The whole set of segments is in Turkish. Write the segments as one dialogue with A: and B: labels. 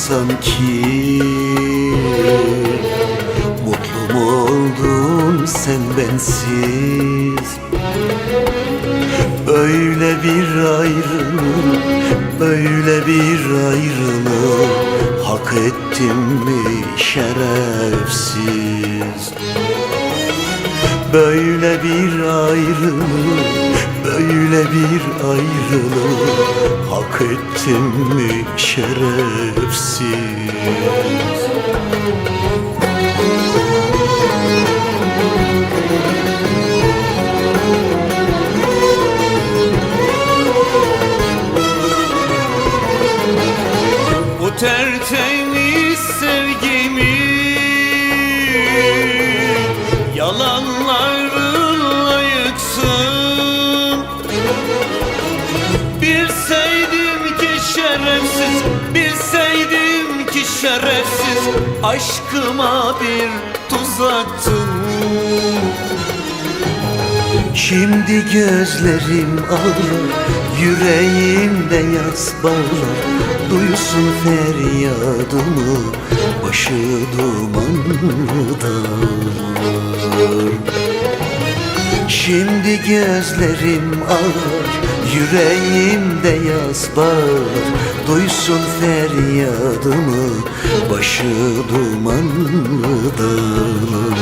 A: sanki. Mutlu mu oldun sen bensiz. Öyle bir ayrılık, böyle bir ayrılık Hak ettim mi şerefsiz? Böyle bir ayrılık böyle bir ayrılık Hak ettim mi şerefsiz?
B: Bu tertemiz sevgimi Yalanlarla şerefsiz Aşkıma bir tuzaktın
A: Şimdi gözlerim ağlar Yüreğimde yaz bağlar. Duysun feryadımı Başı dumanlı dağlar. Şimdi gözlerim ağlar Yüreğimde yaz bağlar Duysun feryadımı Başı dumanlı dağlar.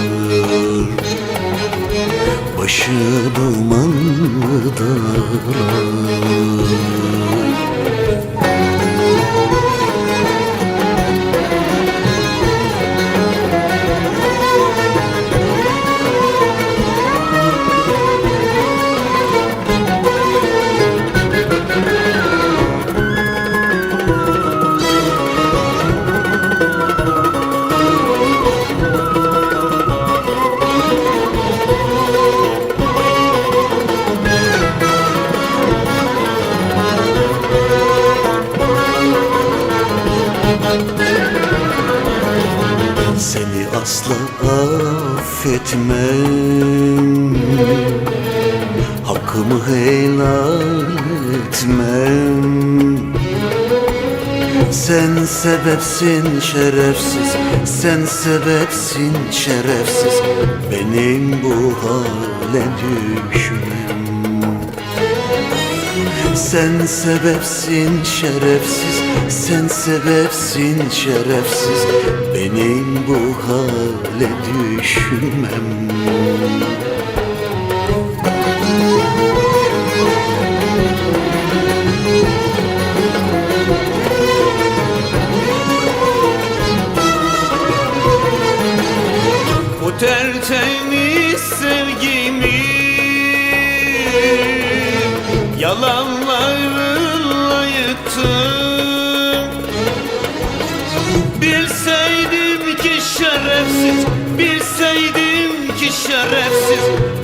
A: Başı dumanlı dağlar asla affetmem. Hakkımı helal etmem. Sen sebepsin şerefsiz. Sen sebepsin şerefsiz. Benim bu hale düşmem sen sebepsin şerefsiz. Sen sebepsin şerefsiz. Benim bu hale düşmem.
B: Bu tertemiz sevgimi Yalanlarla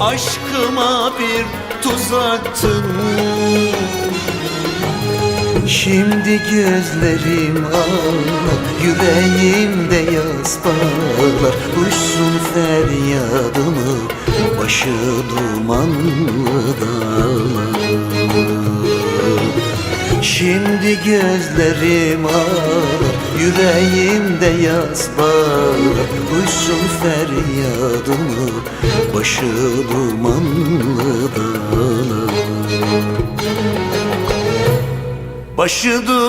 B: Aşkıma bir tuzaktın.
A: Şimdi gözlerim ağlar Yüreğimde yaz bağlar. Duysun feryadımı Başı dumanlı dağlar. Şimdi gözlerim ağlar Yüreğimde yaz bağlar Duysun feryadımı Başı dumanlı dağlar
B: Başı dur